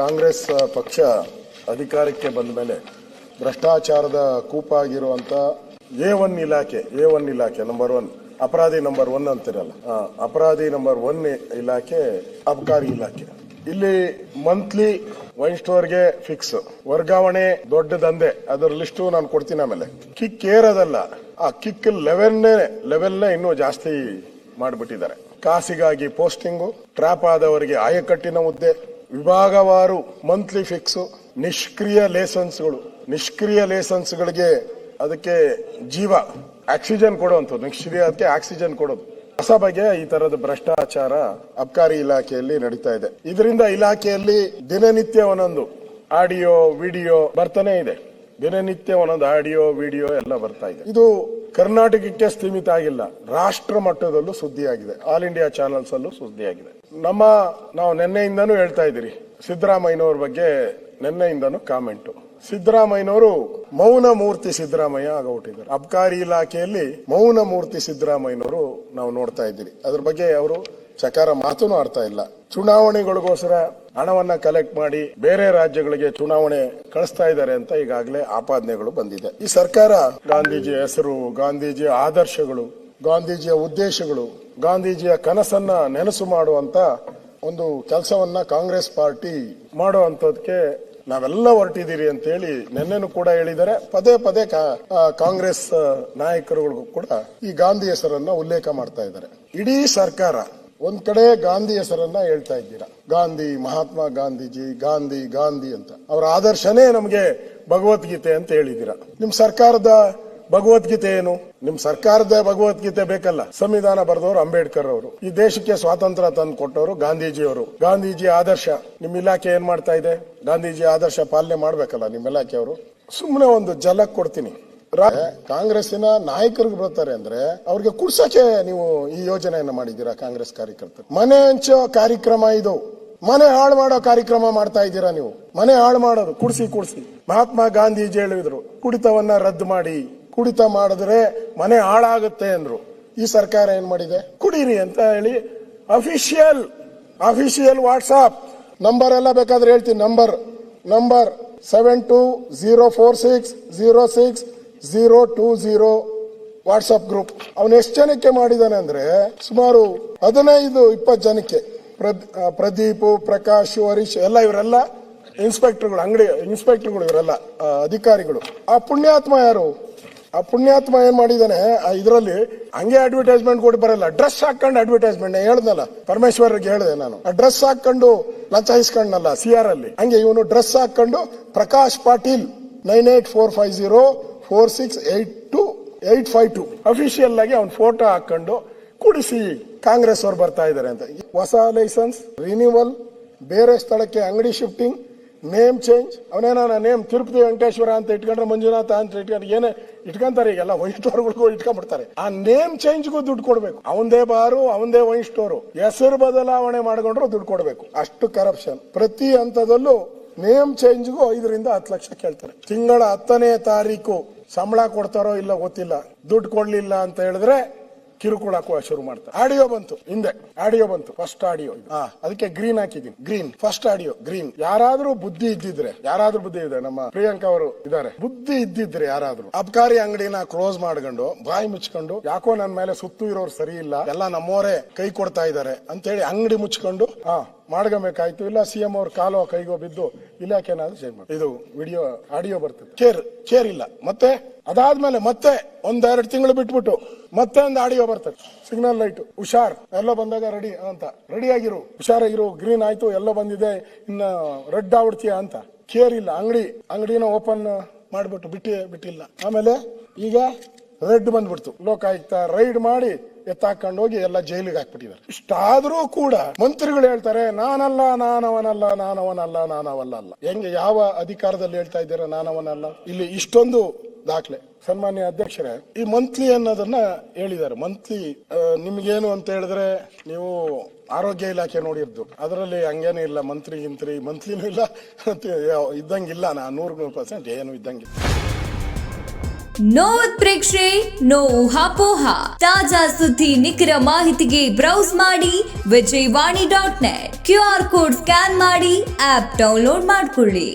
ಕಾಂಗ್ರೆಸ್ ಪಕ್ಷ ಅಧಿಕಾರಕ್ಕೆ ಬಂದ ಮೇಲೆ ಭ್ರಷ್ಟಾಚಾರದ ಕೂಪಾಗಿರುವಂಥ ಎ ಒನ್ ಇಲಾಖೆ ಎ ಒನ್ ಇಲಾಖೆ ನಂಬರ್ ಒನ್ ಅಪರಾಧಿ ನಂಬರ್ ಒನ್ ಅಂತಿರಲ್ಲ ಅಪರಾಧಿ ನಂಬರ್ ಒನ್ ಇಲಾಖೆ, ಅಬಕಾರಿ ಇಲಾಖೆ. ಇಲ್ಲಿ ಮಂತ್ಲಿ ವೈನ್ ಸ್ಟೋರ್ಗೆ ಫಿಕ್ಸ್ ವರ್ಗಾವಣೆ ದೊಡ್ಡ ದಂಧೆ. ಅದರ ಲಿಸ್ಟು ನಾನು ಕೊಡ್ತೀನಿ ಆಮೇಲೆ. ಕಿಕ್ ಏರದಲ್ಲ, ಆ ಕಿಕ್ ಲೆವೆಲ್ನೇ ಲೆವೆಲ್ನೇ ಇನ್ನೂ ಜಾಸ್ತಿ ಮಾಡಿಬಿಟ್ಟಿದ್ದಾರೆ. ಕಾಸಿಗಾಗಿ ಪೋಸ್ಟಿಂಗು ಟ್ರಾಪ್ ಆದವರಿಗೆ ಆಯಕಟ್ಟಿನ ಹುದ್ದೆ ವಿಭಾಗವಾರು ಮಂತ್ಲಿ ಫಿಕ್ಸು ನಿಷ್ಕ್ರಿಯ ಲೇಸನ್ಸ್ಗಳು ನಿಷ್ಕ್ರಿಯ ಲೇಸನ್ಸ್ಗಳಿಗೆ ಅದಕ್ಕೆ ಜೀವ, ಆಕ್ಸಿಜನ್ ಕೊಡುವಂಥದ್ದು. ನಿಷ್ಕ್ರಿಯಕ್ಕೆ ಆಕ್ಸಿಜನ್ ಕೊಡೋದು. ಹೊಸ ಬಗೆ ಈ ತರದ ಭ್ರಷ್ಟಾಚಾರ ಅಬ್ಕಾರಿ ಇಲಾಖೆಯಲ್ಲಿ ನಡೀತಾ ಇದೆ. ಇದರಿಂದ ಇಲಾಖೆಯಲ್ಲಿ ದಿನನಿತ್ಯ ಒಂದೊಂದು ಆಡಿಯೋ, ವಿಡಿಯೋ ಬರ್ತಾನೆ ಇದೆ. ದಿನನಿತ್ಯ ಒಂದೊಂದು ಆಡಿಯೋ, ವಿಡಿಯೋ ಎಲ್ಲ ಬರ್ತಾ ಇದೆ. ಇದು ಕರ್ನಾಟಕಕ್ಕೆ ಸೀಮಿತ ಆಗಿಲ್ಲ. ರಾಷ್ಟ್ರ ಮಟ್ಟದಲ್ಲೂ ಸುದ್ದಿಯಾಗಿದೆ. ಆಲ್ ಇಂಡಿಯಾ ಚಾನೆಲ್ಸ್ ಅಲ್ಲೂ ಸುದ್ದಿಯಾಗಿದೆ. ನಮ್ಮ, ನಾವು ನಿನ್ನೆಯಿಂದನೂ ಹೇಳ್ತಾ ಇದ್ದೀರಿ. ಸಿದ್ದರಾಮಯ್ಯನವ್ರ ಬಗ್ಗೆ ನಿನ್ನೆಯಿಂದನೂ ಕಾಮೆಂಟು. ಸಿದ್ದರಾಮಯ್ಯನವರು ಮೌನ ಮೂರ್ತಿ ಸಿದ್ದರಾಮಯ್ಯ ಆಗಬಿಟ್ಟಿದ್ದಾರೆ ಅಬ್ಕಾರಿ ಇಲಾಖೆಯಲ್ಲಿ ಮೌನ ಮೂರ್ತಿ ಸಿದ್ದರಾಮಯ್ಯನವರು ನಾವು ನೋಡ್ತಾ ಇದ್ದೀರಿ. ಅದ್ರ ಬಗ್ಗೆ ಅವರು ಚಕಾರ ಮಾತು ಆಡ್ತಾ ಇಲ್ಲ. ಚುನಾವಣೆಗಳಿಗೋಸ್ಕರ ಹಣವನ್ನ ಕಲೆಕ್ಟ್ ಮಾಡಿ ಬೇರೆ ರಾಜ್ಯಗಳಿಗೆ ಚುನಾವಣೆ ಕಳಿಸ್ತಾ ಇದ್ದಾರೆ ಅಂತ ಈಗಾಗಲೇ ಆಪಾದನೆಗಳು ಬಂದಿದೆ. ಈ ಸರ್ಕಾರ ಗಾಂಧೀಜಿಯ ಹೆಸರು, ಗಾಂಧೀಜಿಯ ಆದರ್ಶಗಳು, ಗಾಂಧೀಜಿಯ ಉದ್ದೇಶಗಳು, ಗಾಂಧೀಜಿಯ ಕನಸನ್ನ ನೆನಸು ಮಾಡುವಂತ ಒಂದು ಕೆಲಸವನ್ನ ಕಾಂಗ್ರೆಸ್ ಪಾರ್ಟಿ ಮಾಡುವಂತದಕ್ಕೆ ನಾವೆಲ್ಲ ಹೊರಟಿದ್ದೀರಿ ಅಂತ ಹೇಳಿ ನಿನ್ನೆನೂ ಕೂಡ ಹೇಳಿದ್ದಾರೆ. ಪದೇ ಪದೇ ಕಾಂಗ್ರೆಸ್ ನಾಯಕರುಗಳಿಗೂ ಕೂಡ ಈ ಗಾಂಧಿ ಹೆಸರನ್ನ ಉಲ್ಲೇಖ ಮಾಡ್ತಾ ಇದ್ದಾರೆ. ಇಡೀ ಸರ್ಕಾರ ಒಂದ್ ಕಡೆ ಗಾಂಧಿ ಹೆಸರನ್ನ ಹೇಳ್ತಾ ಇದ್ದೀರಾ. ಗಾಂಧಿ, ಮಹಾತ್ಮ ಗಾಂಧೀಜಿ, ಗಾಂಧಿ ಗಾಂಧಿ ಅಂತ. ಅವರ ಆದರ್ಶನೇ ನಮಗೆ ಭಗವದ್ಗೀತೆ ಅಂತ ಹೇಳಿದ್ದೀರಾ. ನಿಮ್ ಸರ್ಕಾರದ ಭಗವದ್ಗೀತೆ ಏನು? ನಿಮ್ ಸರ್ಕಾರದ ಭಗವದ್ಗೀತೆ ಬೇಕಲ್ಲ. ಸಂವಿಧಾನ ಬರೆದವರು ಅಂಬೇಡ್ಕರ್ ಅವರು. ಈ ದೇಶಕ್ಕೆ ಸ್ವಾತಂತ್ರ್ಯ ತಂದು ಕೊಟ್ಟವರು ಗಾಂಧೀಜಿಯವರು ಗಾಂಧೀಜಿ ಆದರ್ಶ. ನಿಮ್ ಇಲಾಖೆ ಏನ್ ಮಾಡ್ತಾ ಇದೆ? ಗಾಂಧೀಜಿ ಆದರ್ಶ ಪಾಲನೆ ಮಾಡ್ಬೇಕಲ್ಲ ನಿಮ್ ಇಲಾಖೆಯವರು ಸುಮ್ಮನೆ ಒಂದು ಜಲಕ್ ಕೊಡ್ತೀನಿ. ಕಾಂಗ್ರೆಸ್ಸಿನ ನಾಯಕರಿಗೆ ಬರ್ತಾರೆ ಅಂದ್ರೆ ಅವ್ರಿಗೆ ಕುಡ್ಸಕ್ಕೆ ನೀವು ಈ ಯೋಜನೆಯನ್ನ ಮಾಡಿದ್ದೀರಾ ಕಾಂಗ್ರೆಸ್ ಕಾರ್ಯಕರ್ತರು? ಮನೆ ಹಂಚೋ ಕಾರ್ಯಕ್ರಮ ಇದು. ಮನೆ ಹಾಳು ಮಾಡೋ ಕಾರ್ಯಕ್ರಮ ಮಾಡ್ತಾ ಇದ್ದೀರಾ ನೀವು? ಮನೆ ಹಾಳು ಮಾಡೋದು ಕುಡಿಸಿ ಕುಡಿಸಿ. ಮಹಾತ್ಮ ಗಾಂಧೀಜಿ ಹೇಳಿದ್ರು, ಕುಡಿತವನ್ನ ರದ್ದು ಮಾಡಿ. ಕುಡಿತ ಮಾಡಿದ್ರೆ ಮನೆ ಹಾಳಾಗುತ್ತೆ ಅಂದ್ರು. ಈ ಸರ್ಕಾರ ಏನ್ ಮಾಡಿದೆ? ಕುಡೀರಿ ಅಂತ ಹೇಳಿ ಅಫಿಷಿಯಲ್ ಅಫಿಷಿಯಲ್ ವಾಟ್ಸಾಪ್. ನಂಬರ್ ಎಲ್ಲ ಬೇಕಾದ್ರೆ ಹೇಳ್ತೀನಿ. Number number, seven two zero four six, zero six zero two zero WhatsApp group ಅವನು ಎಷ್ಟು ಜನಕ್ಕೆ ಮಾಡಿದಾನೆ ಅಂದ್ರೆ ಸುಮಾರು ಹದಿನೈದು, ಇಪ್ಪತ್ತು ಜನಕ್ಕೆ. ಪ್ರದೀಪ್, ಪ್ರಕಾಶ್, ಹರೀಶ್, ಎಲ್ಲ ಇವರೆಲ್ಲ ಇನ್ಸ್ಪೆಕ್ಟರ್ಗಳು, ಅಂಗಡಿ ಇನ್ಸ್ಪೆಕ್ಟರ್ಗಳು ಇವರೆಲ್ಲ ಅಧಿಕಾರಿಗಳು. ಆ ಪುಣ್ಯಾತ್ಮ ಯಾರು? ಆ ಪುಣ್ಯಾತ್ಮ ಏನ್ ಮಾಡಿದಾನೆ? ಇದರಲ್ಲಿ ಹಂಗೆ ಅಡ್ವರ್ಟೈಸ್ಮೆಂಟ್ ಕೊಟ್ಟು ಬರಲ್ಲ. ಡ್ರೆಸ್ ಹಾಕೊಂಡು ಅಡ್ವರ್ಟೈಸ್ಮೆಂಟ್ ಹೇಳ್ದಲ್ಲ. ಪರಮೇಶ್ವರ್ಗೆ ಹೇಳಿದೆ ನಾನು. ಆ ಡ್ರೆಸ್ ಹಾಕೊಂಡು ಲಂಚ ಇಸ್ಕೊಂಡ್ನಲ್ಲ ಸಿ ಆರ್ ಅಲ್ಲಿ. ಹಂಗೆ ಇವನು ಡ್ರೆಸ್ ಹಾಕೊಂಡು Prakash Patil nine eight four five zero four six eight two eight five two official ಆಗಿ ಅವ್ನ ಫೋಟೋ ಹಾಕೊಂಡು ಕುಡಿಸಿ ಕಾಂಗ್ರೆಸ್ ಅವ್ರು ಬರ್ತಾ ಇದ್ದಾರೆ ಅಂತ. ಹೊಸ ಲೈಸೆನ್ಸ್ ರಿನ್ಯೂವಲ್ ಬೇರೆ ಸ್ಥಳಕ್ಕೆ ಅಂಗಡಿ ಶಿಫ್ಟಿಂಗ್ ನೇಮ್ ಚೇಂಜ್ ಅವನೇನ ನೇಮ್ ತಿರುಪತಿ ವೆಂಕಟೇಶ್ವರ ಅಂತ ಇಟ್ಕೊಂಡ್ರೆ ಮಂಜುನಾಥ ಅಂತ ಇಟ್ಕೊಂಡ್ರೆ ಏನೇ ಇಟ್ಕೊಂತಾರೆ ಈಗೆಲ್ಲ ವೈನ್ ಸ್ಟೋರ್ಗಳಿಗೂ ಇಟ್ಕೊಂಡ್ಬಿಡ್ತಾರೆ. ಆ ನೇಮ್ ಚೇಂಜ್ಗೂ ದುಡ್ಡು ಕೊಡಬೇಕು. ಅವಂದೇ ಬಾರು, ಅವಂದೇ ವೈನ್ ಸ್ಟೋರು. ಹೆಸರು ಬದಲಾವಣೆ ಮಾಡ್ಕೊಂಡ್ರು ದುಡ್ಡು ಕೊಡಬೇಕು. ಅಷ್ಟು ಕರಪ್ಷನ್ ಪ್ರತಿ ಹಂತದಲ್ಲೂ ನೇಮ್ ಚೇಂಜ್ಗೂ ಐದರಿಂದ ಹತ್ತು ಲಕ್ಷ ಕೇಳ್ತಾರೆ. ತಿಂಗಳ ಹತ್ತನೇ ತಾರೀಕು. ಸಂಬಳ ಕೊಡ್ತಾರೋ ಇಲ್ಲ ಗೊತ್ತಿಲ್ಲ. ದುಡ್ಡು ಕೊಡ್ಲಿಲ್ಲ ಅಂತ ಹೇಳಿದ್ರೆ ಕಿರುಕುಳ ಶುರು ಮಾಡ್ತಾರೆ. ಆಡಿಯೋ ಬಂತು ಹಿಂದೆ. ಆಡಿಯೋ ಬಂತು ಫಸ್ಟ್ ಆಡಿಯೋ ಅದಕ್ಕೆ ಗ್ರೀನ್ ಹಾಕಿದೀನಿ ಗ್ರೀನ್ ಫಸ್ಟ್ ಆಡಿಯೋ ಗ್ರೀನ್ ಯಾರಾದ್ರೂ ಬುದ್ಧಿ ಇದ್ದಿದ್ರೆ ಯಾರಾದ್ರೂ ಬುದ್ಧಿ ಇದೆ ನಮ್ಮ ಪ್ರಿಯಾಂಕಾ ಅವರು ಇದಾರೆ ಬುದ್ಧಿ ಇದ್ದಿದ್ರೆ ಯಾರಾದ್ರೂ ಅಬ್ಕಾರಿ ಅಂಗಡಿನ ಕ್ಲೋಸ್ ಮಾಡ್ಕೊಂಡು ಬಾಯಿ ಮುಚ್ಕೊಂಡು ಯಾಕೋ ನನ್ನ ಮೇಲೆ ಸುತ್ತು ಇರೋರು ಸರಿ ಇಲ್ಲ ಎಲ್ಲ ನಮ್ಮವರೇ ಕೈ ಕೊಡ್ತಾ ಇದ್ದಾರೆ ಅಂತೇಳಿ ಅಂಗಡಿ ಮುಚ್ಕೊಂಡು ಹಾ ಮಾಡ್ಕೊಬೇಕಾಯ್ತು. ಇಲ್ಲ ಸಿಎಂ ಅವ್ರ ಕಾಲೋ ಕೈಗೋ ಬಿದ್ದು ಇಲಾಖೆನಾದ್ರು ಚೇಂಜ್ ಮಾಡಿ ಇದು ವಿಡಿಯೋ ಆಡಿಯೋ ಬರ್ತದೆ. ಕೇರ್ ಕೇರ್ ಇಲ್ಲ. ಮತ್ತೆ ಅದಾದ್ಮೇಲೆ ಮತ್ತೆ ಒಂದೆರಡು ತಿಂಗಳು ಬಿಟ್ಬಿಟ್ಟು ಮತ್ತೆ ಒಂದು ಆಡಿಯೋ ಬರ್ತದೆ. ಸಿಗ್ನಲ್ ಲೈಟ್ ಹುಷಾರ್, ಎಲ್ಲ ಬಂದಾಗ ರೆಡಿ ಅಂತ. ರೆಡಿ ಆಗಿರು ಹುಷಾರಾಗಿರು ಗ್ರೀನ್ ಆಯ್ತು, ಎಲ್ಲ ಬಂದಿದೆ, ಇನ್ನ ರೆಡ್ ಆಗ್ಬಿಡ್ತೀಯ ಅಂತ. ಕೇರ್ ಇಲ್ಲ, ಅಂಗಡಿ, ಅಂಗಡಿನ ಓಪನ್ ಮಾಡ್ಬಿಟ್ಟು ಬಿಟ್ಟಿ ಬಿಟ್ಟಿಲ್ಲ. ಆಮೇಲೆ ಈಗ ರೆಡ್ ಬಂದ್ಬಿಡ್ತು. ಲೋಕಾಯುಕ್ತ ರೈಡ್ ಮಾಡಿ ಎತ್ತಾಕೊಂಡು ಹೋಗಿ ಎಲ್ಲ ಜೈಲಿಗೆ ಹಾಕ್ಬಿಟ್ಟಿದ್ದಾರೆ. ಇಷ್ಟಾದ್ರೂ ಕೂಡ ಮಂತ್ರಿಗಳು ಹೇಳ್ತಾರೆ, ನಾನಲ್ಲ, ನಾನವನಲ್ಲ ನಾನವನಲ್ಲ ನಾನವಲ್ಲ ಅಲ್ಲ ಹೆಂಗೆ, ಯಾವ ಅಧಿಕಾರದಲ್ಲಿ ಹೇಳ್ತಾ ಇದ್ದೀರಾ, ನಾನವನಲ್ಲ? ಇಲ್ಲಿ ಇಷ್ಟೊಂದು ದಾಖಲೆ. ಸನ್ಮಾನ್ಯ ಅಧ್ಯಕ್ಷರೇ, ಈ ಮಂತ್ಲಿ ಅನ್ನೋದನ್ನ ಹೇಳಿದ್ದಾರೆ. ಮಂತ್ಲಿ ನಿಮ್ಗೇನು ಅಂತ ಹೇಳಿದ್ರೆ ನೀವು ಆರೋಗ್ಯ ಇಲಾಖೆ ನೋಡಿದ್ದು ಅದರಲ್ಲಿ ಹಂಗೇನೂ ಇಲ್ಲ, ಮಂತ್ರಿ ಗಿಂತ್ರಿ, ಮಂತ್ಲಿನೂ ಇಲ್ಲ. ಇದ್ದಂಗಿಲ್ಲ ನಾ ನೂರು ನೂರು ಪರ್ಸೆಂಟ್ ಏನು ಇದ್ದಂಗಿಲ್ಲ. No ಉತ್ಪ್ರೇಕ್ಷೆ no ಹಾಪೋಹ. ತಾಜಾ ಸುದ್ದಿ, ನಿಖರ ಮಾಹಿತಿಗೆ ಬ್ರೌಸ್ ಮಾಡಿ Vijayavani dot net. Q R code scan ಮಾಡಿ, ಆಪ್ ಡೌನ್ಲೋಡ್ ಮಾಡ್ಕೊಳ್ಳಿ.